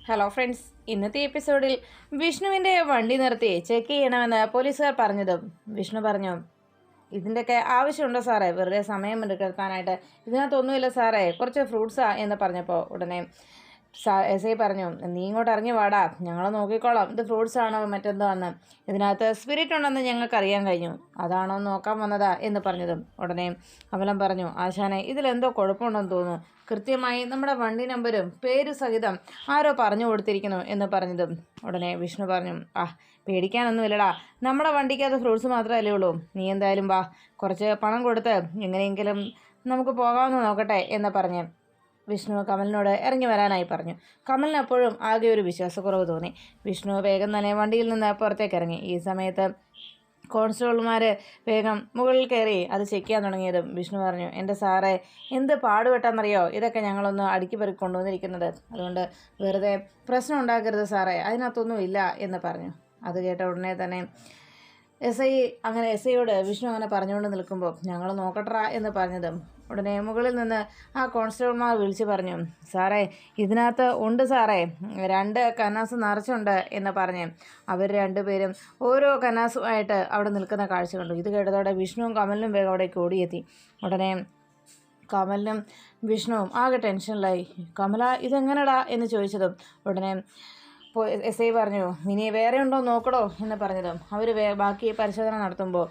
Hello friends ഇന്നത്തെ എപ്പിസോഡിൽ വിഷ്ണുവിന്റെ വണ്ടി നിർത്തി ചെക്ക് ചെയ്യണമെന്ന് പോലീസുകാർ പറഞ്ഞതും വിഷ്ണു പറഞ്ഞു ഇതിന്റെയൊക്കെ ആവശ്യമുണ്ടോ സാറേ? വെറുതെ സമയം എടുക്കാനായിട്ട് ഇതിനകത്തൊന്നുമില്ല സാറേ. കുറച്ച് ഫ്രൂട്ട്സാ എന്ന് പറഞ്ഞപ്പോൾ ഉടനെ എസ് ഐ പറഞ്ഞു നീ ഇങ്ങോട്ട് ഇറങ്ങി വാടാ ഞങ്ങൾ നോക്കിക്കോളാം. ഇത് ഫ്രൂട്ട്സ് ആണോ മറ്റെന്തോ എന്ന് ഇതിനകത്ത് സ്പിരിറ്റ് ഉണ്ടെന്ന് ഞങ്ങൾക്ക് അറിയാൻ കഴിഞ്ഞു. അതാണോ നോക്കാൻ വന്നതാ? എന്ന് പറഞ്ഞതും ഉടനെ അമലം പറഞ്ഞു ആശാനെ ഇതിലെന്തോ കുഴപ്പമുണ്ടെന്ന് തോന്നുന്നു. കൃത്യമായി നമ്മുടെ വണ്ടി നമ്പരും പേര് സഹിതം ആരോ പറഞ്ഞു കൊടുത്തിരിക്കുന്നു എന്ന് പറഞ്ഞതും ഉടനെ വിഷ്ണു പറഞ്ഞു ആ പേടിക്കാനൊന്നുമില്ലടാ. നമ്മുടെ വണ്ടിക്ക് അത് ഫ്രൂട്ട്സ് മാത്രമല്ലേ ഉള്ളൂ. നീ എന്തായാലും വാ. കുറച്ച് പണം കൊടുത്ത് എങ്ങനെയെങ്കിലും നമുക്ക് പോകാമെന്ന് നോക്കട്ടെ എന്ന് പറഞ്ഞ് വിഷ്ണു കമലിനോട് ഇറങ്ങി വരാനായി പറഞ്ഞു. കമലിന് അപ്പോഴും ആകെ ഒരു വിശ്വാസക്കുറവ് തോന്നി. വിഷ്ണു വേഗം തന്നെ വണ്ടിയിൽ നിന്ന് പുറത്തേക്ക് ഇറങ്ങി. ഈ സമയത്ത് കോൺസ്റ്റബിൾമാർ വേഗം മുകളിൽ കയറി അത് ചെക്ക് ചെയ്യാൻ തുടങ്ങിയതും വിഷ്ണു പറഞ്ഞു എന്റെ സാറേ എന്ത് പാടുപെട്ടെന്നറിയോ? ഇതൊക്കെ ഞങ്ങളൊന്ന് അടുക്കി പെറുക്കി കൊണ്ടുവന്നിരിക്കുന്നത്. അതുകൊണ്ട് വെറുതെ പ്രശ്നം ഉണ്ടാക്കരുത് സാറേ അതിനകത്തൊന്നും ഇല്ല എന്ന് പറഞ്ഞു. അത് കേട്ട ഉടനെ തന്നെ എസ് ഐ അങ്ങനെ എസ് ഐയോട് വിഷ്ണു അങ്ങനെ പറഞ്ഞുകൊണ്ട് നിൽക്കുമ്പോൾ ഞങ്ങൾ നോക്കട്ടറ എന്ന് പറഞ്ഞതും ഉടനെ മുകളിൽ നിന്ന് ആ കോൺസ്റ്റബിൾമാർ വിളിച്ചു പറഞ്ഞു സാറേ ഇതിനകത്ത് ഉണ്ട് സാറേ. രണ്ട് കനാസ് നിറച്ചുണ്ട് എന്ന് പറഞ്ഞ് അവർ രണ്ടുപേരും ഓരോ കനാസുമായിട്ട് അവിടെ നിൽക്കുന്ന കാഴ്ച കണ്ടു. ഇത് കേട്ടതോടെ വിഷ്ണുവും കമലിനും വേഗം അവിടേക്ക് ഓടിയെത്തി. ഉടനെ കമലിനും വിഷ്ണുവും ആകെ ടെൻഷനിലായി. കമല ഇതെങ്ങനെടാ? എന്ന് ചോദിച്ചതും ഉടനെ എസ് ഐ പറഞ്ഞു ഇനി വേറെ ഉണ്ടോ നോക്കടോ എന്ന് പറഞ്ഞതും അവർ വേ ബാക്കി പരിശോധന നടത്തുമ്പോൾ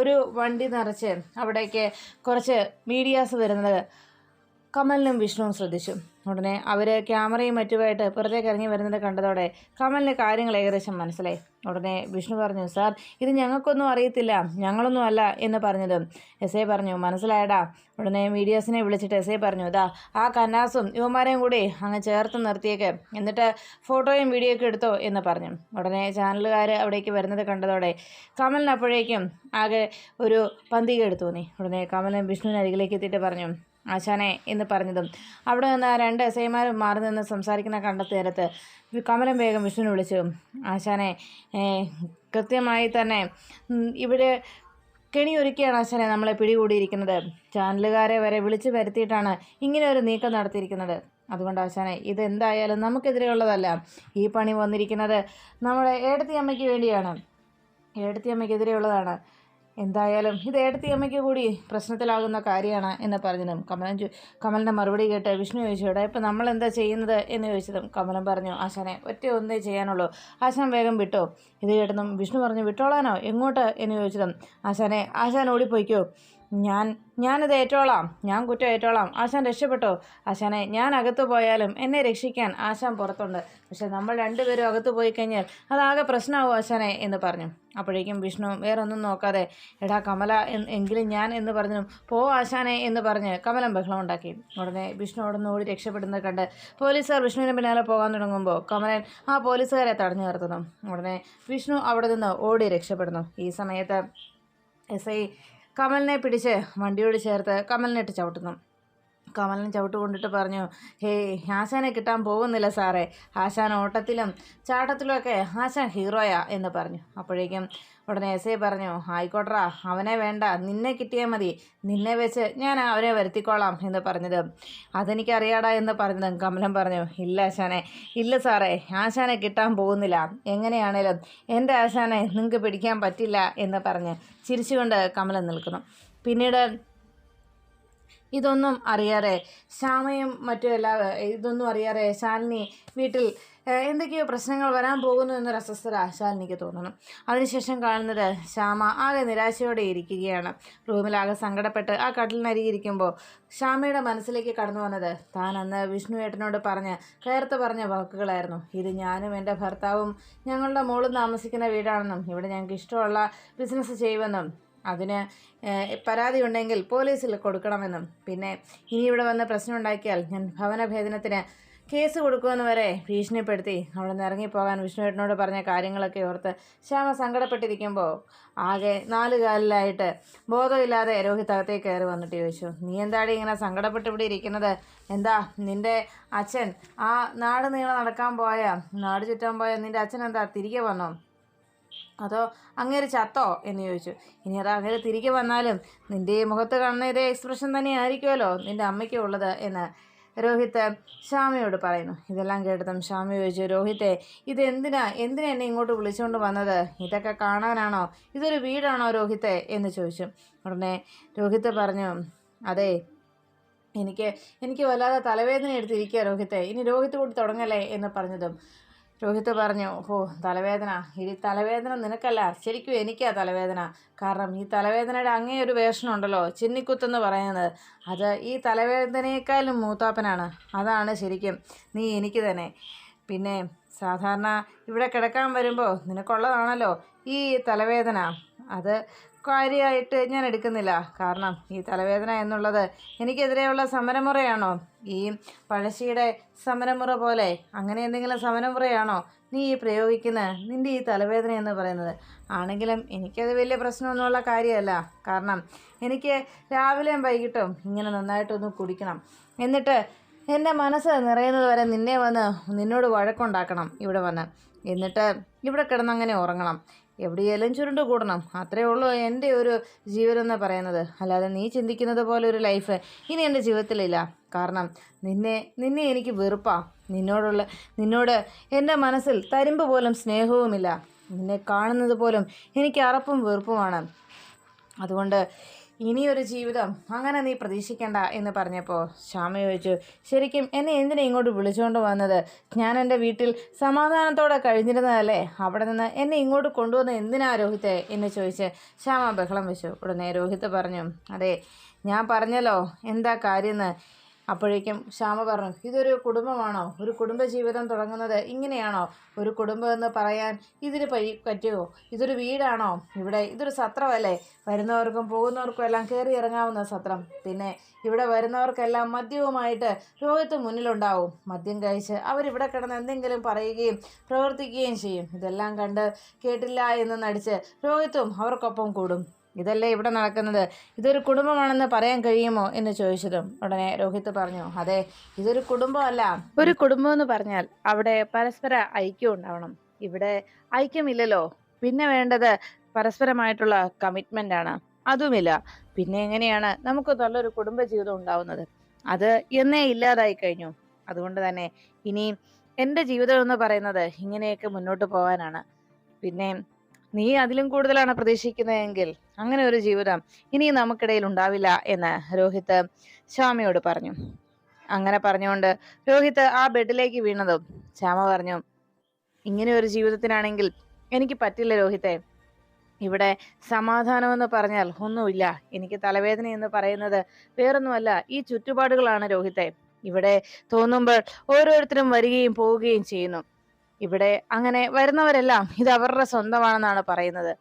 ഒരു വണ്ടി നിറച്ച് അവിടേക്ക് കുറച്ച് മീഡിയാസ് വരുന്നത് കമലിനും വിഷ്ണുവും ശ്രദ്ധിച്ചു. ഉടനെ അവർ ക്യാമറയും മറ്റുമായിട്ട് പുറത്തേക്ക് ഇറങ്ങി വരുന്നത് കണ്ടതോടെ കമലിന് കാര്യങ്ങൾ ഏകദേശം മനസ്സിലായി. ഉടനെ വിഷ്ണു പറഞ്ഞു സാർ ഇത് ഞങ്ങൾക്കൊന്നും അറിയത്തില്ല. ഞങ്ങളൊന്നും അല്ല എന്ന് പറഞ്ഞത് എസ് ഐ പറഞ്ഞു മനസ്സിലായടാ ഉടനെ മീഡിയാസിനെ വിളിച്ചിട്ട് എസ് ഐ പറഞ്ഞു ഇതാ ആ കന്നാസും യുവമാരെയും കൂടി അങ്ങ് ചേർത്ത് നിർത്തിയേക്ക്. എന്നിട്ട് ഫോട്ടോയും വീഡിയോ ഒക്കെ എടുത്തോ എന്ന് പറഞ്ഞു. ഉടനെ ചാനലുകാർ അവിടേക്ക് വരുന്നത് കണ്ടതോടെ കമലിന് അപ്പോഴേക്കും ആകെ ഒരു പന്തിക എടുത്തു തോന്നി. ഉടനെ കമലൻ വിഷ്ണുവിന് അരികിലേക്ക് എത്തിയിട്ട് പറഞ്ഞു ആശാനെ എന്ന് പറഞ്ഞതും. അവിടെ നിന്ന് രണ്ട് എസ് ഐമാരും മാറി നിന്ന് സംസാരിക്കുന്ന കണ്ട നേരത്ത് കമലം വേഗം വിഷ്ണുവിനെ വിളിച്ചു. ആശാനെ കൃത്യമായി തന്നെ ഇവിടെ കെണിയൊരുക്കിയാണ് ആശാനെ നമ്മളെ പിടികൂടിയിരിക്കുന്നത്. ചാനലുകാരെ വരെ വിളിച്ചു വരുത്തിയിട്ടാണ് ഇങ്ങനെ ഒരു നീക്കം നടത്തിയിരിക്കുന്നത്. അതുകൊണ്ട് ആശാനെ ഇതെന്തായാലും നമുക്കെതിരെയുള്ളതല്ല. ഈ പണി വന്നിരിക്കുന്നത് നമ്മുടെ ഏടത്തിയമ്മയ്ക്ക് വേണ്ടിയാണ്. ഏടത്തി അമ്മയ്ക്കെതിരെയുള്ളതാണ് എന്തായാലും ഇത് ഏടത്തിയമ്മയ്ക്ക് കൂടി പ്രശ്നത്തിലാകുന്ന കാര്യമാണ് എന്ന് പറഞ്ഞതും. കമലൻ കമലിന്റെ മറുപടി കേട്ട് വിഷ്ണു ചോദിച്ചു ഇവിടെ ഇപ്പം നമ്മൾ എന്താ ചെയ്യുന്നത്? എന്ന് ചോദിച്ചതും കമലൻ പറഞ്ഞു ആശാനെ ഒറ്റ ഒന്നേ ചെയ്യാനുള്ളൂ. ആശാൻ വേഗം വിട്ടോ. ഇത് കേട്ടതും വിഷ്ണു പറഞ്ഞു വിട്ടോളാനോ? എങ്ങോട്ട്? എന്ന് ചോദിച്ചതും ആശാനെ ആശാൻ ഓടിപ്പോയിക്കോ. ഞാൻ ഞാനത് ഏറ്റോളാം. ഞാൻ കുറ്റം ഏറ്റോളാം. ആശാൻ രക്ഷപ്പെട്ടോ? ആശാനെ ഞാൻ അകത്ത് പോയാലും എന്നെ രക്ഷിക്കാൻ ആശാൻ പുറത്തുണ്ട്. പക്ഷെ നമ്മൾ രണ്ടുപേരും അകത്ത് പോയി കഴിഞ്ഞാൽ അതാകെ പ്രശ്നമാവും ആശാനെ എന്ന് പറഞ്ഞു. അപ്പോഴേക്കും വിഷ്ണു വേറൊന്നും നോക്കാതെ എടാ കമല എങ്കിലും ഞാൻ എന്ന് പറഞ്ഞു പോ ആശാനെ എന്ന് പറഞ്ഞ് കമലം ബഹളം ഉണ്ടാക്കി. ഉടനെ വിഷ്ണു അവിടെ നിന്ന് ഓടി രക്ഷപ്പെടുന്നത് കണ്ട് പോലീസുകാർ വിഷ്ണുവിന് പിന്നാലെ പോകാൻ തുടങ്ങുമ്പോൾ കമലൻ ആ പോലീസുകാരെ തടഞ്ഞു നിർത്തുന്നു. ഉടനെ വിഷ്ണു അവിടെ നിന്ന് ഓടി രക്ഷപ്പെടുന്നു. ഈ സമയത്ത് എസ് ഐ കമലിനെ പിടിച്ച് വണ്ടിയോട് ചേർത്ത് കമലിനിട്ട് ചവിട്ടുന്നു. കമലിന് ചവിട്ട് കൊണ്ടിട്ട് പറഞ്ഞു ഹേ ആശാനെ കിട്ടാൻ പോകുന്നില്ല സാറേ. ആശാൻ ഓട്ടത്തിലും ചാട്ടത്തിലുമൊക്കെ ആശാൻ ഹീറോയാ എന്ന് പറഞ്ഞു. അപ്പോഴേക്കും ഉടനെ എസ് ഐ പറഞ്ഞു ആയിക്കോട്ടറാ അവനെ വേണ്ട. നിന്നെ കിട്ടിയാൽ മതി. നിന്നെ വെച്ച് ഞാൻ അവനെ വരുത്തിക്കോളാം എന്ന് പറഞ്ഞത്. അതെനിക്കറിയാടാ എന്ന് പറഞ്ഞത് കമലൻ പറഞ്ഞു ഇല്ല ആശാനെ ഇല്ല സാറേ. ആശാനെ കിട്ടാൻ പോകുന്നില്ല. എങ്ങനെയാണേലും എന്റെ ആശാനെ നിങ്ങൾക്ക് പിടിക്കാൻ പറ്റില്ല എന്ന് പറഞ്ഞ് ചിരിച്ചുകൊണ്ട് കമലൻ നിൽക്കുന്നു. പിന്നീട് ഇതൊന്നും അറിയാതെ ശ്യാമയും മറ്റു എല്ലാ ഇതൊന്നും അറിയാറെ ശാലിനി വീട്ടിൽ എന്തൊക്കെയോ പ്രശ്നങ്ങൾ വരാൻ പോകുന്നു എന്നൊരു അസ്വസ്ഥത ശാലിനിക്ക് തോന്നുന്നു. അതിനുശേഷം കാണുന്നത് ശ്യാമ ആകെ നിരാശയോടെ ഇരിക്കുകയാണ്. റൂമിലാകെ സങ്കടപ്പെട്ട് ആ കട്ടിലിനരികിരിക്കുമ്പോൾ ശ്യാമയുടെ മനസ്സിലേക്ക് കടന്നു വന്നത് താൻ അന്ന് വിഷ്ണു ഏട്ടനോട് പറഞ്ഞ് കയർത്ത് പറഞ്ഞ വാക്കുകളായിരുന്നു. ഇത് ഞാനും എന്റെ ഭർത്താവും ഞങ്ങളുടെ മോളും താമസിക്കുന്ന വീടാണെന്നും ഇവിടെ ഞങ്ങൾക്ക് ഇഷ്ടമുള്ള ബിസിനസ് ചെയ്യുമെന്നും അതിന് പരാതി ഉണ്ടെങ്കിൽ പോലീസിൽ കൊടുക്കണമെന്നും. പിന്നെ ഇനി ഇവിടെ വന്ന് പ്രശ്നം ഉണ്ടാക്കിയാൽ ഞാൻ ഭവനഭേദനത്തിന് കേസ് കൊടുക്കുമെന്ന് വരെ ഭീഷണിപ്പെടുത്തി അവിടെ നിന്ന് ഇറങ്ങിപ്പോകാൻ വിഷ്ണുവേട്ടനോട് പറഞ്ഞ കാര്യങ്ങളൊക്കെ ഓർത്ത് ശ്യാമ സങ്കടപ്പെട്ടിരിക്കുമ്പോൾ ആകെ നാല് കാലിലായിട്ട് ബോധമില്ലാതെ രോഹിത് അകത്തേക്ക് കയറി വന്നിട്ട് ചോദിച്ചു നീ എന്താടി ഇങ്ങനെ സങ്കടപ്പെട്ട് ഇവിടെ ഇരിക്കുന്നത്? എന്താ നിന്റെ അച്ഛൻ ആ നാട് നീളെ നടക്കാൻ പോയ നാട് ചുറ്റാൻ പോയ നിന്റെ അച്ഛൻ എന്താ തിരികെ വന്നോ? അതോ അങ്ങേര് ചത്തോ എന്ന് ചോദിച്ചു. ഇനി അത് അങ്ങേര് തിരികെ വന്നാലും നിന്റെ മുഖത്ത് കാണുന്ന ഇതേ എക്സ്പ്രഷൻ തന്നെ ആയിരിക്കുമല്ലോ നിന്റെ അമ്മയ്ക്ക് ഉള്ളത് എന്ന് രോഹിത്ത് ശ്യാമയോട് പറയുന്നു. ഇതെല്ലാം കേട്ടതും ശ്യാമ ചോദിച്ചു രോഹിത്തെ ഇതെന്തിനാ എന്തിനാ? എന്നെ ഇങ്ങോട്ട് വിളിച്ചുകൊണ്ട് വന്നത്? ഇതൊക്കെ കാണാനാണോ? ഇതൊരു വീടാണോ രോഹിത്തെ? എന്ന് ചോദിച്ചു. ഉടനെ രോഹിത്ത് പറഞ്ഞു അതെ എനിക്ക് എനിക്ക് വല്ലാതെ തലവേദന എടുത്തിരിക്കുക രോഹിത്തെ. ഇനി രോഹിത്ത് കൂടി തുടങ്ങല്ലേ? എന്ന് പറഞ്ഞതും രോഹിത്ത് പറഞ്ഞു ഓ തലവേദന. ഈ തലവേദന നിനക്കല്ല. ശരിക്കും എനിക്കാ തലവേദന. കാരണം ഈ തലവേദനയുടെ അങ്ങേ ഒരു വേഷമുണ്ടല്ലോ ചിന്നിക്കുത്തെന്ന് പറയുന്നത്. അത് ഈ തലവേദനയേക്കാളും മൂത്താപ്പനാണ്. അതാണ് ശരിക്കും. നീ എനിക്ക് തന്നെ. പിന്നെ സാധാരണ ഇവിടെ കിടക്കാൻ വരുമ്പോൾ നിനക്കുള്ളതാണല്ലോ ഈ തലവേദന. അത് കാര്യമായിട്ട് ഞാൻ എടുക്കുന്നില്ല. കാരണം ഈ തലവേദന എന്നുള്ളത് എനിക്കെതിരെയുള്ള സമരമുറയാണോ? ഈ പഴശ്ശിയുടെ സമരമുറ പോലെ അങ്ങനെ എന്തെങ്കിലും സമരമുറയാണോ നീ ഈ പ്രയോഗിക്കുന്നത് നിന്റെ ഈ തലവേദന എന്ന് പറയുന്നത്. ആണെങ്കിലും എനിക്കത് വലിയ പ്രശ്നമൊന്നുമുള്ള കാര്യമല്ല. കാരണം എനിക്ക് രാവിലെയും വൈകിട്ടും ഇങ്ങനെ നന്നായിട്ടൊന്ന് കുടിക്കണം. എന്നിട്ട് എന്റെ മനസ്സ് നിറയുന്നത് വരെ നിന്നെ വന്ന് നിന്നോട് വഴക്കുണ്ടാക്കണം ഇവിടെ വന്ന്. എന്നിട്ട് ഇവിടെ കിടന്നങ്ങനെ ഉറങ്ങണം. എവിടെയെല്ലാം ചുരുണ്ട് കൂടണം. അത്രേ ഉള്ളൂ എന്റെ ഒരു ജീവിതം എന്ന് പറയുന്നത്. അല്ലാതെ നീ ചിന്തിക്കുന്നത് പോലെ ഒരു ലൈഫ് ഇനി എന്റെ ജീവിതത്തിലില്ല. കാരണം നിന്നെ നിന്നെ എനിക്ക് വെറുപ്പാ. നിന്നോടുള്ള നിന്നോട് എന്റെ മനസ്സിൽ തരിമ്പ് പോലും സ്നേഹവുമില്ല. നിന്നെ കാണുന്നത് പോലും എനിക്ക് അറപ്പും വെറുപ്പുമാണ്. അതുകൊണ്ട് ഇനിയൊരു ജീവിതം. അങ്ങനെ നീ പ്രതീക്ഷിക്കേണ്ട എന്ന് പറഞ്ഞപ്പോൾ ശ്യാമ ചോദിച്ചു ശരിക്കും എന്നെ എന്തിനാ ഇങ്ങോട്ട് വിളിച്ചുകൊണ്ട് വന്നത്? ഞാൻ എന്റെ വീട്ടിൽ സമാധാനത്തോടെ കഴിഞ്ഞിരുന്നതല്ലേ? അവിടെ നിന്ന് എന്നെ ഇങ്ങോട്ട് കൊണ്ടുവന്ന എന്തിനാ രോഹിത്തെ? എന്ന് ചോദിച്ച് ശ്യാമ ബഹളം വെച്ചു. ഉടനെ രോഹിത്ത് പറഞ്ഞു അതെ ഞാൻ പറഞ്ഞല്ലോ എന്താ കാര്യമെന്ന് അപ്പോഴേക്കും ശ്യാമ പറഞ്ഞു ഇതൊരു കുടുംബമാണോ? ഒരു കുടുംബ ജീവിതം തുടങ്ങുന്നത് ഇങ്ങനെയാണോ? ഒരു കുടുംബം എന്ന് പറയാൻ ഇതിന് പരി പറ്റുമോ ഇതൊരു വീടാണോ? ഇവിടെ ഇതൊരു സത്രമല്ലേ? വരുന്നവർക്കും പോകുന്നവർക്കും എല്ലാം കയറി ഇറങ്ങാവുന്ന സത്രം. പിന്നെ ഇവിടെ വരുന്നവർക്കെല്ലാം മദ്യവുമായിട്ട് രോഹിത്ത് മുന്നിലുണ്ടാവും. മദ്യം കഴിച്ച് അവരിവിടെ കിടന്ന് എന്തെങ്കിലും പറയുകയും പ്രവർത്തിക്കുകയും ചെയ്യും. ഇതെല്ലാം കണ്ട് കേട്ടില്ല എന്ന് നടിച്ച് രോഹിത്തും അവർക്കൊപ്പം കൂടും. ഇതല്ലേ ഇവിടെ നടക്കുന്നത്? ഇതൊരു കുടുംബമാണെന്ന് പറയാൻ കഴിയുമോ? എന്ന് ചോദിച്ചതും ഉടനെ രോഹിത് പറഞ്ഞു അതെ ഇതൊരു കുടുംബമല്ല. ഒരു കുടുംബം എന്ന് പറഞ്ഞാൽ അവിടെ പരസ്പര ഐക്യം ഉണ്ടാവണം. ഇവിടെ ഐക്യമില്ലല്ലോ. പിന്നെ വേണ്ടത് പരസ്പരമായിട്ടുള്ള കമ്മിറ്റ്മെന്റ് ആണ് അതുമില്ല. പിന്നെ എങ്ങനെയാണ് നമുക്ക് നല്ലൊരു കുടുംബ ജീവിതം ഉണ്ടാവുന്നത്? അത് എന്നേ ഇല്ലാതായി കഴിഞ്ഞു. അതുകൊണ്ട് തന്നെ ഇനി എന്റെ ജീവിതം എന്ന് പറയുന്നത് ഇങ്ങനെയൊക്കെ മുന്നോട്ട് പോകാനാണ്. പിന്നെ നീ അതിലും കൂടുതലാണ് പ്രതീക്ഷിക്കുന്നതെങ്കിൽ അങ്ങനെ ഒരു ജീവിതം ഇനി നമുക്കിടയിൽ ഉണ്ടാവില്ല എന്ന് രോഹിത് ശ്യാമയോട് പറഞ്ഞു. അങ്ങനെ പറഞ്ഞുകൊണ്ട് രോഹിത് ആ ബെഡിലേക്ക് വീണതും ശ്യാമ പറഞ്ഞു ഇങ്ങനെ ഒരു ജീവിതത്തിനാണെങ്കിൽ എനിക്ക് പറ്റില്ല രോഹിത്തെ. ഇവിടെ സമാധാനമെന്ന് പറഞ്ഞാൽ ഒന്നുമില്ല. എനിക്ക് തലവേദന എന്ന് പറയുന്നത് വേറൊന്നുമല്ല ഈ ചുറ്റുപാടുകളാണ് രോഹിത്തെ. ഇവിടെ തോന്നുമ്പോൾ ഓരോരുത്തരും വരികയും പോവുകയും ചെയ്യുന്നു. ഇവിടെ അങ്ങനെ വരുന്നവരെല്ലാം ഇത് അവരുടെ സ്വന്തമാണെന്നാണ് പറയുന്നത്.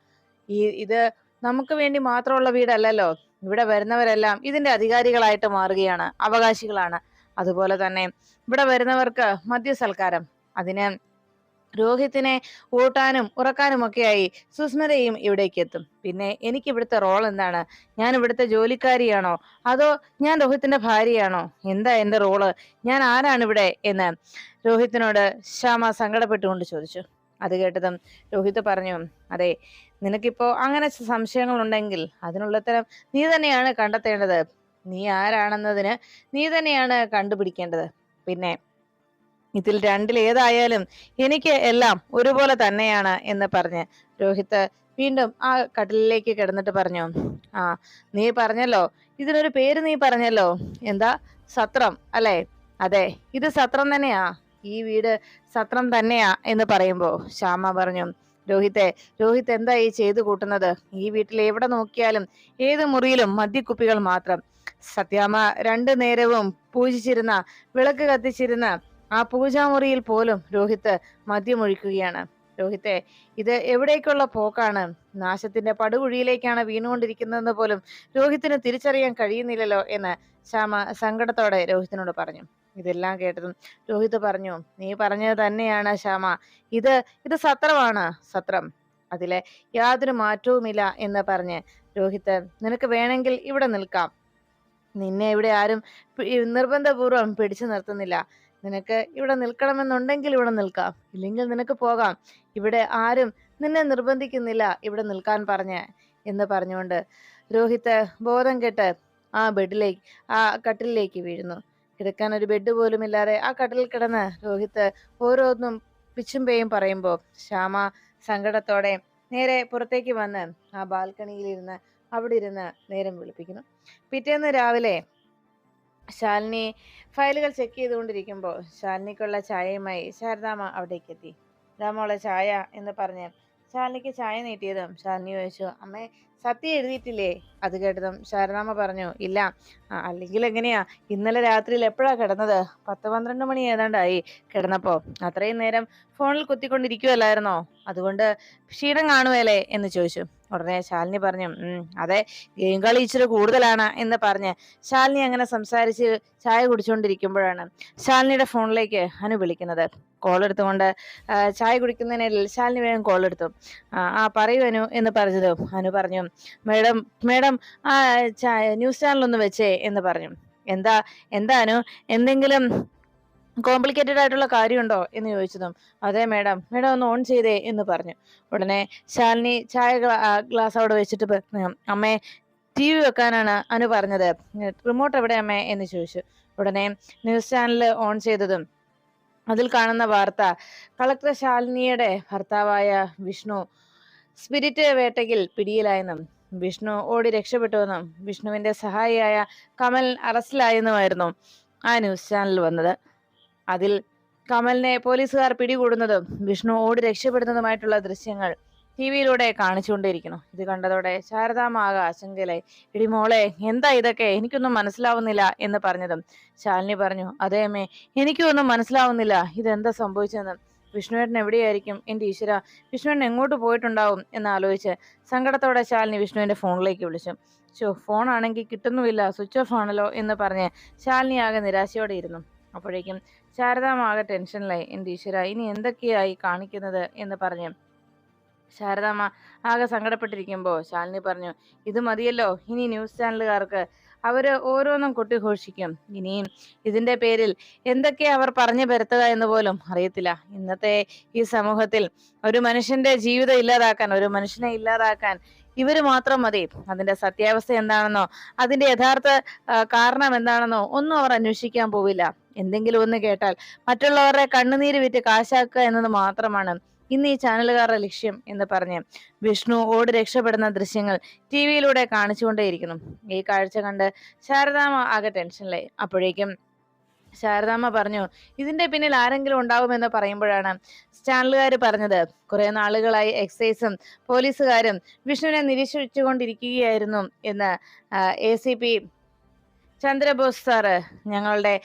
ഈ ഇത് നമുക്ക് വേണ്ടി മാത്രമുള്ള വീടല്ലല്ലോ. ഇവിടെ വരുന്നവരെല്ലാം ഇതിന്റെ അധികാരികളായിട്ട് മാറുകയാണ് അവകാശികളാണ്. അതുപോലെ തന്നെ ഇവിടെ വരുന്നവർക്ക് മദ്യസൽക്കാരം അതിന് രോഹിത്തിനെ ഊട്ടാനും ഉറക്കാനുമൊക്കെയായി സുസ്മിതയും ഇവിടേക്ക് എത്തും. പിന്നെ എനിക്ക് ഇവിടുത്തെ റോൾ എന്താണ്? ഞാൻ ഇവിടുത്തെ ജോലിക്കാരിയാണോ? അതോ ഞാൻ രോഹിത്തിന്റെ ഭാര്യയാണോ? എന്താ എന്റെ റോൾ ഞാൻ ആരാണ് ഇവിടെ? എന്ന് രോഹിത്തിനോട് ശ്യാമ സങ്കടപ്പെട്ടുകൊണ്ട് ചോദിച്ചു. അത് കേട്ടതും രോഹിത് പറഞ്ഞു അതെ നിനക്കിപ്പോ അങ്ങനെ സംശയങ്ങളുണ്ടെങ്കിൽ അതിനുള്ള ഉത്തരം നീ തന്നെയാണ് കണ്ടെത്തേണ്ടത്. നീ ആരാണെന്നതിന് നീ തന്നെയാണ് കണ്ടുപിടിക്കേണ്ടത്. പിന്നെ ഇതിൽ രണ്ടിൽ ഏതായാലും എനിക്ക് എല്ലാം ഒരുപോലെ തന്നെയാണ് എന്ന് പറഞ്ഞ് രോഹിത് വീണ്ടും ആ കടലിലേക്ക് കിടന്നിട്ട് പറഞ്ഞു ആ നീ പറഞ്ഞല്ലോ ഇതിനൊരു പേര് നീ പറഞ്ഞല്ലോ എന്താ? സത്രം അല്ലേ? അതെ ഇത് സത്രം തന്നെയാ ഈ വീട് സത്രം തന്നെയാ എന്ന് പറയുമ്പോ ശ്യാമ പറഞ്ഞു രോഹിത്തെ രോഹിത് എന്താ ഈ ചെയ്തു കൂട്ടുന്നത്? ഈ വീട്ടിൽ എവിടെ നോക്കിയാലും ഏത് മുറിയിലും മദ്യക്കുപ്പികൾ മാത്രം. സത്യാമ്മ രണ്ടു നേരവും പൂജിച്ചിരുന്ന വിളക്ക് കത്തിച്ചിരുന്ന ആ പൂജാമുറിയിൽ പോലും രോഹിത്ത് മദ്യമൊഴിക്കുകയാണ്. രോഹിത്തെ ഇത് എവിടേക്കുള്ള പോക്കാണ്? നാശത്തിന്റെ പടുകുഴിയിലേക്കാണ് വീണുകൊണ്ടിരിക്കുന്നതെന്ന് പോലും രോഹിത്തിന് തിരിച്ചറിയാൻ കഴിയുന്നില്ലല്ലോ എന്ന് ശ്യാമ സങ്കടത്തോടെ രോഹിത്തിനോട് പറഞ്ഞു. ഇതെല്ലാം കേട്ടതും രോഹിത് പറഞ്ഞു നീ പറഞ്ഞത് തന്നെയാണ് ശ്യാമ ഇത് ഇത് സത്രമാണ് സത്രം. അതിലെ യാതൊരു മാറ്റവുമില്ല എന്ന് പറഞ്ഞ് രോഹിത് നിനക്ക് വേണമെങ്കിൽ ഇവിടെ നിൽക്കാം. നിന്നെ ഇവിടെ ആരും നിർബന്ധപൂർവം പിടിച്ചു നിർത്തുന്നില്ല. നിനക്ക് ഇവിടെ നിൽക്കണമെന്നുണ്ടെങ്കിൽ ഇവിടെ നിൽക്കാം. ഇല്ലെങ്കിൽ നിനക്ക് പോകാം. ഇവിടെ ആരും നിന്നെ നിർബന്ധിക്കുന്നില്ല ഇവിടെ നിൽക്കാൻ പറഞ്ഞ് എന്ന് പറഞ്ഞുകൊണ്ട് രോഹിത് ബോധം കെട്ട് ആ ബെഡിലേക്ക് ആ കട്ടിലേക്ക് വീഴുന്നു. കിടക്കാൻ ഒരു ബെഡ് പോലും ഇല്ലാതെ ആ കട്ടിൽ കിടന്ന് രോഹിത് ഓരോന്നും പിച്ചുംപേയും പറയുമ്പോൾ ശ്യാമ സങ്കടത്തോടെ നേരെ പുറത്തേക്ക് വന്ന് ആ ബാൽക്കണിയിൽ ഇരുന്ന് അവിടെ ഇരുന്ന് നേരം വിളിപ്പിക്കുന്നു. പിറ്റേന്ന് രാവിലെ ശാലിനി ഫയലുകൾ ചെക്ക് ചെയ്തുകൊണ്ടിരിക്കുമ്പോൾ ശാലിനിക്കുള്ള ചായയുമായി ശാരദാമ്മ അവിടേക്ക് എത്തി രാമോളെ ചായ എന്ന് പറഞ്ഞ് ശാലിനിക്ക് ചായ നീട്ടിയതും ശാലിനി ചോദിച്ചു അമ്മേ സത്യം എഴുതിയിട്ടില്ലേ? അത് കേട്ടതും ശാരദാമ്മ പറഞ്ഞു ഇല്ല. അല്ലെങ്കിൽ എങ്ങനെയാ? ഇന്നലെ രാത്രിയിൽ എപ്പോഴാ കിടന്നത്? പത്ത് പന്ത്രണ്ട് മണി ഏതാണ്ടായി കിടന്നപ്പോ. അത്രയും നേരം ഫോണിൽ കുത്തിക്കൊണ്ടിരിക്കുവല്ലായിരുന്നോ? അതുകൊണ്ട് ക്ഷീണം കാണുവല്ലേ എന്ന് ചോദിച്ചു. ഉടനെ ശാലിനി പറഞ്ഞു അതെ ഗെയിം കളി ഇച്ചിരി കൂടുതലാണ് എന്ന് പറഞ്ഞ് ശാലിനി അങ്ങനെ സംസാരിച്ച് ചായ കുടിച്ചുകൊണ്ടിരിക്കുമ്പോഴാണ് ശാലിനിയുടെ ഫോണിലേക്ക് അനു വിളിക്കുന്നത്. കോൾ എടുത്തുകൊണ്ട് ചായ കുടിക്കുന്നതിനിടയിൽ ശാലിനി വേഗം കോൾ എടുത്തു. ആ, പറയൂ അനു എന്ന് പറഞ്ഞത് അനു പറഞ്ഞു. മേഡം മേഡം ആ ന്യൂസ് ചാനൽ ഒന്ന് വെച്ചേ എന്ന് പറഞ്ഞു. എന്താ എന്താ അനു? എന്തെങ്കിലും കോംപ്ലിക്കേറ്റഡ് ആയിട്ടുള്ള കാര്യമുണ്ടോ എന്ന് ചോദിച്ചതും അതെ മേഡം മേഡം ഒന്ന് ഓൺ ചെയ്തേ എന്ന് പറഞ്ഞു. ഉടനെ ശാലിനി ചായ ഗ്ലാസ് അവിടെ വെച്ചിട്ട് അമ്മേ ടി വി വെക്കാനാണ് അനു പറഞ്ഞത്. റിമോട്ട് എവിടെ അമ്മേ? എന്ന് ചോദിച്ചു. ഉടനെ ന്യൂസ് ചാനൽ ഓൺ ചെയ്തതും അതിൽ കാണുന്ന വാർത്ത കളക്ടർ ശാലിനിയുടെ ഭർത്താവായ വിഷ്ണു സ്പിരിറ്റ് വേട്ടയ്ക്കിൽ പിടിയിലായെന്നും വിഷ്ണു ഓടി രക്ഷപ്പെട്ടുവെന്നും വിഷ്ണുവിന്റെ സഹായിയായ കമൽ അറസ്റ്റിലായെന്നുമായിരുന്നു ആ ന്യൂസ് ചാനൽ വന്നത്. അതിൽ കമലിനെ പോലീസുകാർ പിടികൂടുന്നതും വിഷ്ണു ഓടി രക്ഷപ്പെടുന്നതുമായിട്ടുള്ള ദൃശ്യങ്ങൾ ടി വിയിലൂടെ കാണിച്ചുകൊണ്ടിരിക്കുന്നു. ഇത് കണ്ടതോടെ ശാരദാമാക ആശങ്കയിലെ ഇടി മോളെ എന്താ ഇതൊക്കെ? എനിക്കൊന്നും മനസ്സിലാവുന്നില്ല എന്ന് പറഞ്ഞതും ശാലിനി പറഞ്ഞു. അതേമേ അമ്മേ എനിക്കും ഒന്നും മനസ്സിലാവുന്നില്ല. ഇതെന്താ സംഭവിച്ചതെന്ന്? വിഷ്ണുവേട്ടൻ എവിടെയായിരിക്കും? എന്റെ ഈശ്വര വിഷ്ണുവേട്ടൻ എങ്ങോട്ട് പോയിട്ടുണ്ടാവും? എന്ന് ആലോചിച്ച് സങ്കടത്തോടെ ശാലിനി വിഷ്ണുവിന്റെ ഫോണിലേക്ക് വിളിച്ചു. ഷോ ഫോണാണെങ്കിൽ കിട്ടുന്നുമില്ല. സ്വിച്ച് ഓഫ് ആണല്ലോ എന്ന് പറഞ്ഞ് ശാലിനി ആകെ നിരാശയോടെ ഇരുന്നു. അപ്പോഴേക്കും ശാരദാമാകെ ടെൻഷനിലായി. എന്റെ ഈശ്വര ഇനി എന്തൊക്കെയായി കാണിക്കുന്നത് എന്ന് പറഞ്ഞു. ശാരദാമ്മ ആകെ സങ്കടപ്പെട്ടിരിക്കുമ്പോൾ ശാലിനി പറഞ്ഞു ഇത് മതിയല്ലോ ഇനി ന്യൂസ് ചാനലുകാർക്ക് അവർ ഓരോന്നും കൊട്ടിഘോഷിക്കും. ഇനിയും ഇതിന്റെ പേരിൽ എന്തൊക്കെ അവർ പറഞ്ഞു പരത്തുക എന്ന് പോലും അറിയത്തില്ല. ഇന്നത്തെ ഈ സമൂഹത്തിൽ ഒരു മനുഷ്യന്റെ ജീവിതം ഇല്ലാതാക്കാൻ ഒരു മനുഷ്യനെ ഇല്ലാതാക്കാൻ ഇവർ മാത്രം മതി. അതിന്റെ സത്യാവസ്ഥ എന്താണെന്നോ അതിന്റെ യഥാർത്ഥ കാരണം എന്താണെന്നോ ഒന്നും അവർ അന്വേഷിക്കാൻ പോവില്ല. എന്തെങ്കിലും ഒന്ന് കേട്ടാൽ മറ്റുള്ളവരുടെ കണ്ണുനീര് വിറ്റ് കാശാക്കുക എന്നത് മാത്രമാണ് ഇന്ന് ഈ ചാനലുകാരുടെ ലക്ഷ്യം എന്ന് പറഞ്ഞ് വിഷ്ണു ഓട് രക്ഷപ്പെടുന്ന ദൃശ്യങ്ങൾ ടി വിയിലൂടെ കാണിച്ചുകൊണ്ടേയിരിക്കുന്നു. ഈ കാഴ്ച കണ്ട് ശാരദാമ ആകെ ടെൻഷനിലായി. അപ്പോഴേക്കും ശാരദാമ്മ പറഞ്ഞു ഇതിന്റെ പിന്നിൽ ആരെങ്കിലും ഉണ്ടാവുമെന്ന് പറയുമ്പോഴാണ് ചാനലുകാർ പറഞ്ഞത്. കുറെ നാളുകളായി എക്സൈസും പോലീസുകാരും വിഷ്ണുവിനെ നിരീക്ഷിച്ചുകൊണ്ടിരിക്കുകയായിരുന്നു എന്ന് A C P Chandrabose sir ഞങ്ങളുടെ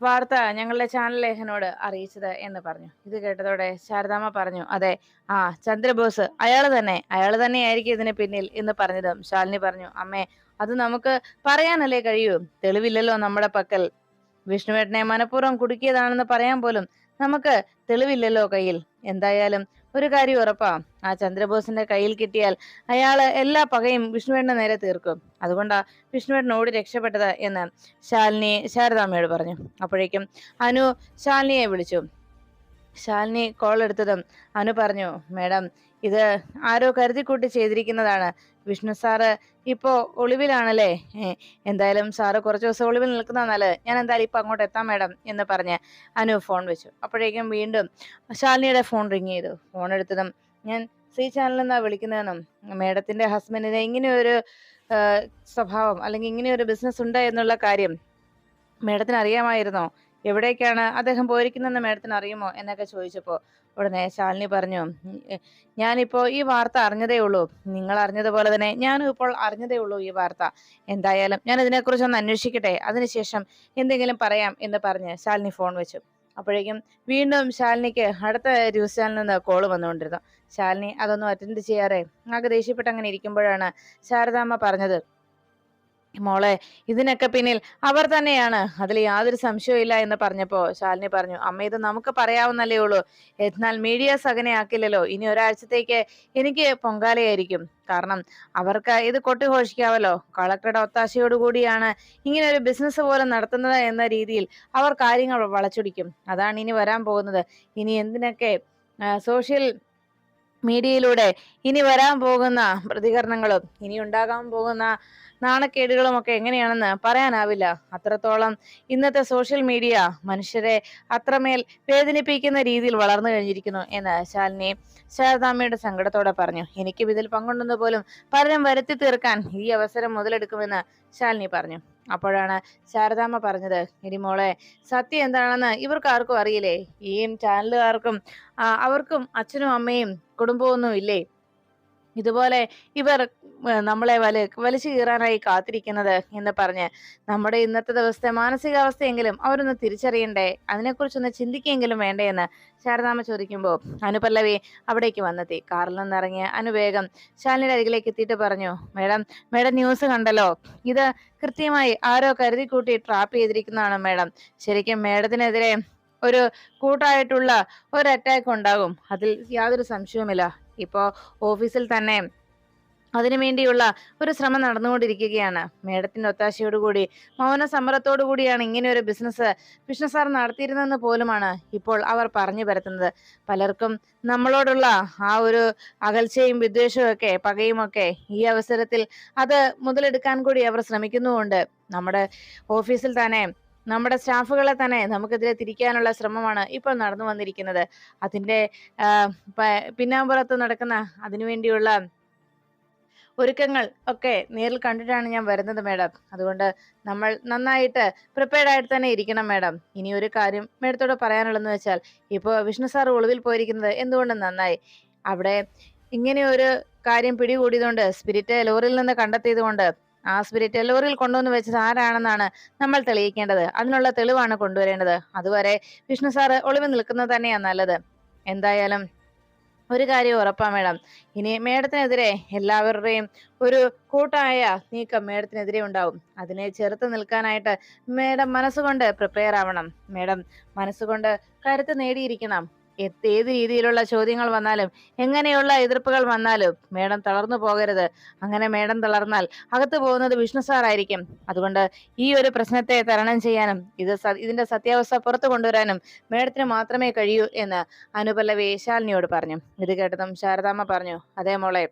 വാർത്ത ഞങ്ങളുടെ ചാനൽ ലേഖനോട് അറിയിച്ചത് എന്ന് പറഞ്ഞു. ഇത് കേട്ടതോടെ ശാരദാമ്മ പറഞ്ഞു അതെ ആ ചന്ദ്രബോസ് അയാൾ തന്നെ അയാൾ തന്നെയായിരിക്കും ഇതിന് പിന്നിൽ എന്ന് പറഞ്ഞതും ശാലിനി പറഞ്ഞു അമ്മേ അത് നമുക്ക് പറയാനല്ലേ കഴിയൂ? തെളിവില്ലല്ലോ നമ്മുടെ പക്കൽ. വിഷ്ണുവേട്ടനെ മനഃപൂർവം കുടുക്കിയതാണെന്ന് പറയാൻ പോലും നമുക്ക് തെളിവില്ലല്ലോ കയ്യിൽ. എന്തായാലും ഒരു കാര്യം ഉറപ്പാ. ആ ചന്ദ്രബോസിന്റെ കയ്യിൽ കിട്ടിയാൽ അയാൾ എല്ലാ പകയും വിഷ്ണുവേട്ടന് നേരെ തീർക്കും. അതുകൊണ്ടാ വിഷ്ണുവേട്ടൻ ഓടി രക്ഷപ്പെട്ടത് എന്ന് ശാലിനി ശാരദാമ്മയോട് പറഞ്ഞു. അപ്പോഴേക്കും അനു ശാലിനിയെ വിളിച്ചു. ശാലിനി കോൾ എടുത്തതും അനു പറഞ്ഞു മേഡം ഇത് ആരോ കരുതിക്കൂട്ടി ചെയ്തിരിക്കുന്നതാണ്. വിഷ്ണു സാറ് ഇപ്പോ ഒളിവിലാണല്ലേ? എന്തായാലും സാറ് കുറച്ച് ദിവസം ഒളിവിൽ നിൽക്കുന്ന നല്ലത് ഞാൻ എന്തായാലും ഇപ്പൊ അങ്ങോട്ട് എത്താം മേഡം എന്ന് പറഞ്ഞ് അനു ഫോൺ വെച്ചു. അപ്പോഴേക്കും വീണ്ടും ശാലിനിയുടെ ഫോൺ റിങ് ചെയ്തു. ഫോൺ എടുത്തതും ഞാൻ സി ചാനലിൽ നിന്നാ വിളിക്കുന്നതെന്നും മേഡത്തിന്റെ ഹസ്ബൻഡിന് ഇങ്ങനെ ഒരു സ്വഭാവം അല്ലെങ്കിൽ ഇങ്ങനെ ഒരു ബിസിനസ് ഉണ്ട് എന്നുള്ള കാര്യം മേഡത്തിന് അറിയാമായിരുന്നോ? എവിടേക്കാണ് അദ്ദേഹം പോയിരിക്കുന്നതെന്ന് മേഡത്തിന് അറിയുമോ? എന്നൊക്കെ ചോദിച്ചപ്പോൾ ഉടനെ ശാലിനി പറഞ്ഞു ഞാനിപ്പോൾ ഈ വാർത്ത അറിഞ്ഞതേ ഉള്ളൂ. നിങ്ങൾ അറിഞ്ഞതുപോലെ തന്നെ ഞാനും ഇപ്പോൾ അറിഞ്ഞതേ ഉള്ളൂ ഈ വാർത്ത. എന്തായാലും ഞാൻ ഇതിനെക്കുറിച്ച് ഒന്ന് അന്വേഷിക്കട്ടെ. അതിനുശേഷം എന്തെങ്കിലും പറയാം എന്ന് പറഞ്ഞ് ശാലിനി ഫോൺ വെച്ചു. അപ്പോഴേക്കും വീണ്ടും ശാലിനിക്ക് അടുത്ത ന്യൂസ് നിന്ന് കോൾ വന്നുകൊണ്ടിരുന്നു. ശാലിനി അതൊന്നും അറ്റൻഡ് ചെയ്യാറേ ആകെ ദേഷ്യപ്പെട്ട് അങ്ങനെ ഇരിക്കുമ്പോഴാണ് ശാരദാമ്മ പറഞ്ഞത് മോളെ ഇതിനൊക്കെ പിന്നിൽ അവർ തന്നെയാണ്. അതിൽ യാതൊരു സംശയവും ഇല്ല എന്ന് പറഞ്ഞപ്പോ ശാലിനി പറഞ്ഞു അമ്മ ഇത് നമുക്ക് പറയാവുന്നല്ലേ ഉള്ളൂ. എന്നാൽ മീഡിയ അങ്ങനെ ആക്കില്ലല്ലോ. ഇനി ഒരാഴ്ചത്തേക്ക് എനിക്ക് പൊങ്കാലയായിരിക്കും. കാരണം അവർക്ക് ഇത് കൊട്ടിഘോഷിക്കാവല്ലോ. കളക്ടറുടെ ഒത്താശയോടുകൂടിയാണ് ഇങ്ങനെ ഒരു ബിസിനസ് പോലെ നടത്തുന്നത് എന്ന രീതിയിൽ അവർ കാര്യങ്ങൾ വളച്ചൊടിക്കും. അതാണ് ഇനി വരാൻ പോകുന്നത്. ഇനി എന്തിനൊക്കെ സോഷ്യൽ മീഡിയയിലൂടെ ഇനി വരാൻ പോകുന്ന പ്രതികരണങ്ങളും ഇനി ഉണ്ടാകാൻ പോകുന്ന നാണക്കേടുകളും ഒക്കെ എങ്ങനെയാണെന്ന് പറയാനാവില്ല. അത്രത്തോളം ഇന്നത്തെ സോഷ്യൽ മീഡിയ മനുഷ്യരെ അത്രമേൽ വേദനിപ്പിക്കുന്ന രീതിയിൽ വളർന്നു കഴിഞ്ഞിരിക്കുന്നു എന്ന് ശാലിനി ശാരദാമ്മയുടെ സങ്കടത്തോടെ പറഞ്ഞു. എനിക്കും ഇതിൽ പങ്കുണ്ടെന്ന് പോലും പലരും വരുത്തി തീർക്കാൻ ഈ അവസരം മുതലെടുക്കുമെന്ന് ശാലിനി പറഞ്ഞു. അപ്പോഴാണ് ശാരദാമ്മ പറഞ്ഞത് ഇനി മോളെ സത്യം എന്താണെന്ന് ഇവർക്ക് ആർക്കും അറിയില്ലേ? ഈ ചാനലുകാർക്കും അവർക്കും അച്ഛനും അമ്മയും കുടുംബമൊന്നും ഇല്ലേ ഇതുപോലെ ഇവർ നമ്മളെ വല വലിച്ചു കീറാനായി കാത്തിരിക്കുന്നത് എന്ന് പറഞ്ഞ് നമ്മുടെ ഇന്നത്തെ ദിവസത്തെ മാനസികാവസ്ഥയെങ്കിലും അവരൊന്ന് തിരിച്ചറിയണ്ടേ? അതിനെക്കുറിച്ചൊന്ന് ചിന്തിക്കുകയെങ്കിലും വേണ്ടേ എന്ന് ശാരദാമ്മ ചോദിക്കുമ്പോൾ അനുപല്ലവി അവിടേക്ക് വന്നെത്തി. കാറിൽ നിന്നിറങ്ങിയ അനുവേഗം ശാലിനിയുടെ അരികിലേക്ക് എത്തിയിട്ട് പറഞ്ഞു മേഡം മേഡം ന്യൂസ് കണ്ടല്ലോ. ഇത് കൃത്യമായി ആരോ കരുതി കൂട്ടി ട്രാപ്പ് ചെയ്തിരിക്കുന്നതാണ് മേഡം. ശരിക്കും മേഡത്തിനെതിരെ ഒരു കൂട്ടായിട്ടുള്ള ഒരു അറ്റാക്ക് ഉണ്ടാകും. അതിൽ യാതൊരു സംശയവുമില്ല. ഇപ്പോ ഓഫീസിൽ തന്നെ അതിനു വേണ്ടിയുള്ള ഒരു ശ്രമം നടന്നുകൊണ്ടിരിക്കുകയാണ്. മേഡത്തിന്റെ ഒത്താശയോടുകൂടി മൗന സമരത്തോടുകൂടിയാണ് ഇങ്ങനെ ഒരു ബിസിനസ് ബിസിനസ് സാർ നടത്തിയിരുന്നതെന്ന് പോലുമാണ് ഇപ്പോൾ അവർ പറഞ്ഞു പരത്തുന്നത്. പലർക്കും നമ്മളോടുള്ള ആ ഒരു അകൽച്ചയും വിദ്വേഷവും ഒക്കെ പകയുമൊക്കെ ഈ അവസരത്തിൽ അത് മുതലെടുക്കാൻ കൂടി അവർ ശ്രമിക്കുന്നുമുണ്ട്. നമ്മുടെ ഓഫീസിൽ തന്നെ നമ്മുടെ സ്റ്റാഫുകളെ തന്നെ നമുക്കെതിരെ തിരിക്കാനുള്ള ശ്രമമാണ് ഇപ്പോൾ നടന്നു വന്നിരിക്കുന്നത്. അതിന്റെ പിന്നാമ്പുറത്ത് നടക്കുന്ന അതിനുവേണ്ടിയുള്ള ഒരുക്കങ്ങൾ ഒക്കെ നേരിൽ കണ്ടിട്ടാണ് ഞാൻ വരുന്നത് മേഡം. അതുകൊണ്ട് നമ്മൾ നന്നായിട്ട് പ്രിപ്പയർഡ് ആയിട്ട് തന്നെ ഇരിക്കണം മേഡം. ഇനി ഒരു കാര്യം മേഡത്തോട് പറയാനുള്ളതെന്ന് വെച്ചാൽ ഇപ്പോൾ വിഷ്ണു സാർ ഒളിവിൽ പോയിരിക്കുന്നത് എന്തുകൊണ്ട് നന്നായി? അവിടെ ഇങ്ങനെ ഒരു കാര്യം പിടികൂടിയതുകൊണ്ട് സ്പിരിറ്റ് ലോറിയിൽ നിന്ന് കണ്ടെത്തിയത് കൊണ്ട് ആ സ്പിരിറ്റ് ലോറിയിൽ കൊണ്ടുവന്ന് വെച്ചത് ആരാണെന്നാണ് നമ്മൾ തെളിയിക്കേണ്ടത്? അതിനുള്ള തെളിവാണ് കൊണ്ടുവരേണ്ടത്. അതുവരെ വിഷ്ണു സാറ് ഒളിവ് നിൽക്കുന്നത് തന്നെയാണ് നല്ലത്. എന്തായാലും ഒരു കാര്യം ഉറപ്പാ മേഡം. ഇനി മേഡത്തിനെതിരെ എല്ലാവരുടെയും ഒരു കൂട്ടായ നീക്കം മേഡത്തിനെതിരെ ഉണ്ടാവും. അതിനെ ചെറുത്ത് നിൽക്കാനായിട്ട് മേഡം മനസ്സുകൊണ്ട് പ്രിപ്പയർ ആവണം. മേഡം മനസ്സുകൊണ്ട് കരുത്ത് നേടിയിരിക്കണം. ഏത് രീതിയിലുള്ള ചോദ്യങ്ങൾ വന്നാലും എങ്ങനെയുള്ള എതിർപ്പുകൾ വന്നാലും മേഡം തളർന്നു പോകരുത്. അങ്ങനെ മേഡം തളർന്നാൽ അകത്ത് പോകുന്നത് വിഷ്ണു സാറായിരിക്കും അതുകൊണ്ട് ഈ ഒരു പ്രശ്നത്തെ തരണം ചെയ്യാനും ഇത് ഇതിന്റെ സത്യാവസ്ഥ പുറത്തു കൊണ്ടുവരാനും മേഡത്തിന് മാത്രമേ കഴിയൂ എന്ന് അനുപല്ലവി ശാലിനിയോട് പറഞ്ഞു. ഇത് കേട്ടതും ശാരദാമ്മ പറഞ്ഞു അതേ മോളെ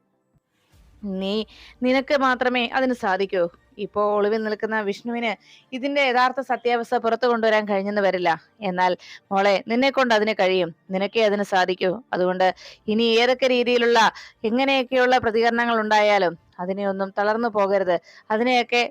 നീ നിനക്ക് മാത്രമേ അതിന് സാധിക്കൂ. ഇപ്പോ ഒളിവിൽ നിൽക്കുന്ന വിഷ്ണുവിന് ഇതിന്റെ യഥാർത്ഥ സത്യാവസ്ഥ പുറത്തു കൊണ്ടുവരാൻ കഴിഞ്ഞെന്ന് വരില്ല. എന്നാൽ മോളെ നിന്നെ കൊണ്ട് അതിന് കഴിയും. നിനക്കേ അതിന് സാധിക്കൂ. അതുകൊണ്ട് ഇനി ഏതൊക്കെ രീതിയിലുള്ള എങ്ങനെയൊക്കെയുള്ള പ്രതികരണങ്ങൾ ഉണ്ടായാലും അതിനെയൊന്നും തളർന്നു പോകരുത്. അതിനെയൊക്കെ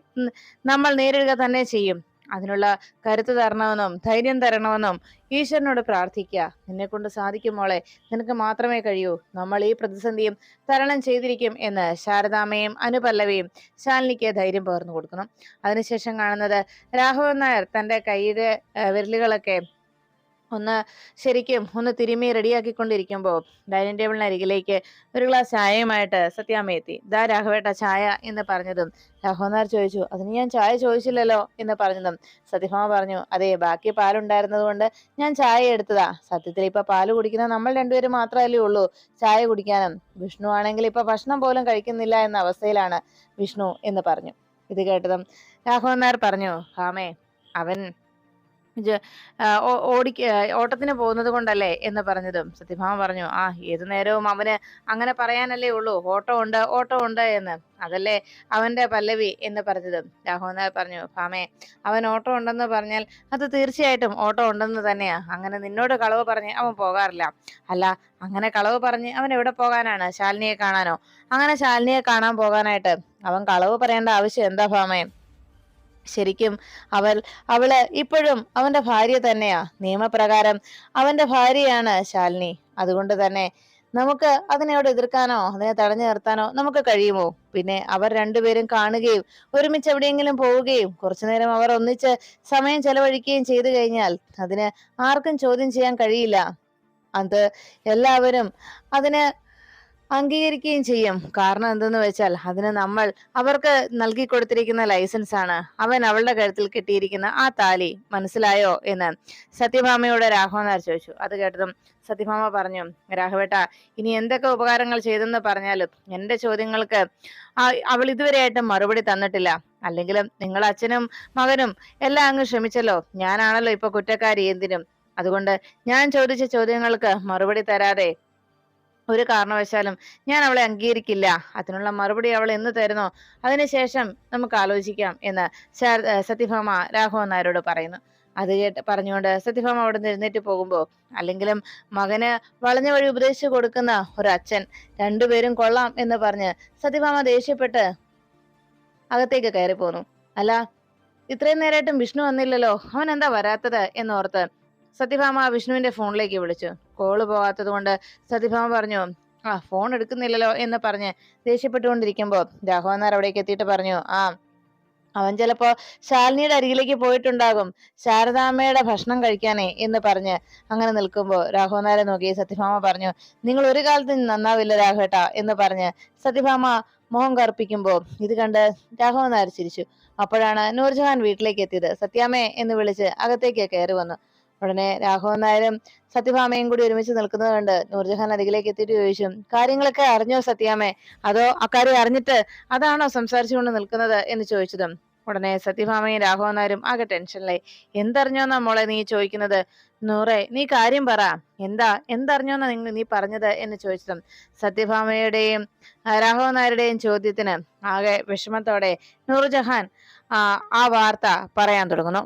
നമ്മൾ നേരിടുക തന്നെ ചെയ്യും. അതിനുള്ള കരുത്ത് തരണമെന്നും ധൈര്യം തരണമെന്നും ഈശ്വരനോട് പ്രാർത്ഥിക്കുക. നിന്നെ കൊണ്ട് സാധിക്കും മോളെ. നിനക്ക് മാത്രമേ കഴിയൂ. നമ്മൾ ഈ പ്രതിസന്ധിയും തരണം ചെയ്തിരിക്കും എന്ന് ശാരദാമ്മയും അനുപല്ലവിയും ശാലിനിക്ക് ധൈര്യം പകർന്നു കൊടുക്കണം അതിനുശേഷം കാണുന്നത് രാഘവൻ നായർ തന്റെ കൈയുടെ വിരലുകളൊക്കെ ഒന്ന് ശരിക്കും ഒന്ന് തിരുമ്മി റെഡിയാക്കിക്കൊണ്ടിരിക്കുമ്പോൾ ഡൈനിങ് ടേബിളിന് അരികിലേക്ക് ഒരു ഗ്ലാസ് ചായയുമായിട്ട് സത്യാമ്മ എത്തി. ദാ രാഘവേട്ട ചായ എന്ന് പറഞ്ഞതും. രാഘവനാർ ചോദിച്ചു അതിന് ഞാൻ ചായ ചോദിച്ചില്ലല്ലോ എന്ന് പറഞ്ഞതും. സത്യഭാമ പറഞ്ഞു അതെ ബാക്കി പാലുണ്ടായിരുന്നത് കൊണ്ട് ഞാൻ ചായ എടുത്തതാ. സത്യത്തിൽ ഇപ്പൊ പാൽ കുടിക്കുന്ന നമ്മൾ രണ്ടുപേരും മാത്രമല്ലേ ഉള്ളൂ. ചായ കുടിക്കാനും. വിഷ്ണു ആണെങ്കിൽ ഇപ്പൊ ഭക്ഷണം പോലും കഴിക്കുന്നില്ല എന്ന അവസ്ഥയിലാണ് വിഷ്ണു എന്ന് പറഞ്ഞു. ഇത് കേട്ടതും രാഘവൻ പറഞ്ഞു ഹാമേ അവൻ ആ, ഓട്ടത്തിന് പോകുന്നത് കൊണ്ടല്ലേ എന്ന് പറഞ്ഞതും. സത്യഭാമ പറഞ്ഞു ആ ഏതു നേരവും അവന് അങ്ങനെ പറയാനല്ലേ ഉള്ളൂ. ഓട്ടോ ഉണ്ട് ഓട്ടോ ഉണ്ട് എന്ന്. അതല്ലേ അവന്റെ പല്ലവി എന്ന് പറഞ്ഞതും. രാഘവൻ പറഞ്ഞു ഭാമേ അവൻ ഓട്ടോ ഉണ്ടെന്ന് പറഞ്ഞാൽ അത് തീർച്ചയായിട്ടും ഓട്ടോ ഉണ്ടെന്ന് തന്നെയാ. അങ്ങനെ നിന്നോട് കളവ് പറഞ്ഞ് അവൻ പോകാറില്ല. അല്ല അങ്ങനെ കളവ് പറഞ്ഞ് അവൻ എവിടെ പോകാനാണ്? ശാലിനിയെ കാണാനോ? അങ്ങനെ ശാലിനിയെ കാണാൻ പോകാനായിട്ട് അവൻ കളവ് പറയേണ്ട ആവശ്യം എന്താ ഭാമേ? ശരിക്കും അവൾ അവൾ ഇപ്പോഴും അവന്റെ ഭാര്യ തന്നെയാ. നിയമപ്രകാരം അവന്റെ ഭാര്യയാണ് ശാലിനി. അതുകൊണ്ട് തന്നെ നമുക്ക് അതിനോട് എതിർക്കാനോ അതിനെ തടഞ്ഞു നിർത്താനോ നമുക്ക് കഴിയുമോ? പിന്നെ അവർ രണ്ടുപേരും കാണുകയും ഒരുമിച്ച് എവിടെയെങ്കിലും പോവുകയും കുറച്ചുനേരം അവർ ഒന്നിച്ച് സമയം ചെലവഴിക്കുകയും ചെയ്തു കഴിഞ്ഞാൽ അതിന് ആർക്കും ചോദ്യം ചെയ്യാൻ കഴിയില്ല. അത് എല്ലാവരും അതിന് അംഗീകരിക്കുകയും ചെയ്യും. കാരണം എന്തെന്ന് വെച്ചാൽ അതിന് നമ്മൾ അവർക്ക് നൽകി കൊടുത്തിരിക്കുന്ന ലൈസൻസ് ആണ്. അവൻ അവളുടെ കഴുത്തിൽ കെട്ടിയിരിക്കുന്ന ആ താലി. മനസ്സിലായോ എന്ന്. സത്യഭാമയോട് രാഘവൻ നായർ ചോദിച്ചു. അത് കേട്ടതും സത്യഭാമ പറഞ്ഞു രാഘവേട്ട ഇനി എന്തൊക്കെ ഉപകാരങ്ങൾ ചെയ്തെന്ന് പറഞ്ഞാലും എന്റെ ചോദ്യങ്ങൾക്ക് അവൾ ഇതുവരെയായിട്ടും മറുപടി തന്നിട്ടില്ല. അല്ലെങ്കിലും നിങ്ങൾ അച്ഛനും മകനും എല്ലാം അങ്ങ് ശ്രമിച്ചല്ലോ ഞാനാണല്ലോ ഇപ്പൊ കുറ്റക്കാരി എന്തിനും. അതുകൊണ്ട് ഞാൻ ചോദിച്ച ചോദ്യങ്ങൾക്ക് മറുപടി തരാതെ ഒരു കാരണവശാലും ഞാൻ അവളെ അംഗീകരിക്കില്ല. അതിനുള്ള മറുപടി അവൾ എന്ന് തരുന്നോ? അതിനുശേഷം നമുക്ക് ആലോചിക്കാം എന്ന് സത്യഭാമ രാഘവൻ നായരോട് പറയുന്നു. അത് കേട്ട് പറഞ്ഞുകൊണ്ട് സത്യഭാമ അവിടെ നിന്ന് എഴുന്നേറ്റ് പോകുമ്പോൾ അല്ലെങ്കിലും മകന് വളഞ്ഞ വഴി ഉപദേശിച്ചു കൊടുക്കുന്ന ഒരു അച്ഛൻ രണ്ടുപേരും കൊള്ളാം എന്ന് പറഞ്ഞ് സത്യഭാമ ദേഷ്യപ്പെട്ട് അകത്തേക്ക് കയറി പോന്നു അല്ല ഇത്രയും നേരമായിട്ടും വിഷ്ണു വന്നില്ലല്ലോ. അവൻ എന്താ വരാത്തത്? എന്നോർത്ത് സത്യഭാമ വിഷ്ണുവിന്റെ ഫോണിലേക്ക് വിളിച്ചു. കോൾ പോകാത്തത് കൊണ്ട് സത്യഭാമ പറഞ്ഞു ആ ഫോൺ എടുക്കുന്നില്ലല്ലോ എന്ന് പറഞ്ഞ് ദേഷ്യപ്പെട്ടുകൊണ്ടിരിക്കുമ്പോ രാഘവന്നാർ അവിടേക്ക് എത്തിയിട്ട് പറഞ്ഞു ആ അവൻ ചിലപ്പോ ശാലിനിയുടെ അരികിലേക്ക് പോയിട്ടുണ്ടാകും. ശാരദാമ്മയുടെ ഭക്ഷണം കഴിക്കാനേ എന്ന് പറഞ്ഞ് അങ്ങനെ നിൽക്കുമ്പോ രാഘവനാരെ നോക്കി സത്യഭാമ പറഞ്ഞു നിങ്ങൾ ഒരു കാലത്ത് നന്നാവില്ല രാഘവേട്ട എന്ന് പറഞ്ഞ് സത്യഭാമ മുഖം കറുപ്പിക്കുമ്പോ ഇത് കണ്ട് രാഘവൻ ചിരിച്ചു. അപ്പോഴാണ് നൂർജഹാൻ വീട്ടിലേക്ക് എത്തിയത്. സത്യാമ്മേ എന്ന് വിളിച്ച് അകത്തേക്ക് കയറി വന്നു. ഉടനെ രാഘവൻ നായരും സത്യഭാമയും കൂടി ഒരുമിച്ച് നിൽക്കുന്നത് കണ്ട് നൂർജഹാൻ അരികിലേക്ക് എത്തിയിട്ട് ചോദിച്ചു കാര്യങ്ങളൊക്കെ അറിഞ്ഞോ സത്യാമേ അതോ അക്കാര്യം അറിഞ്ഞിട്ട് അതാണോ സംസാരിച്ചുകൊണ്ട് നിൽക്കുന്നത് എന്ന് ചോദിച്ചതും ഉടനെ സത്യഭാമയും രാഘവൻ നായരും ആകെ ടെൻഷനിലായി. എന്തറിഞ്ഞോന്നാ മോളെ നീ ചോദിക്കുന്നത്? നൂറെ നീ കാര്യം പറ. എന്താ? എന്തറിഞ്ഞോന്നാ നിങ്ങൾ നീ പറഞ്ഞത് എന്ന് ചോദിച്ചതും സത്യഭാമയുടെയും രാഘവൻ നായരുടെയും ചോദ്യത്തിന് ആകെ വിഷമത്തോടെ നൂർജഹാൻ ആ വാർത്ത പറയാൻ തുടങ്ങുന്നു.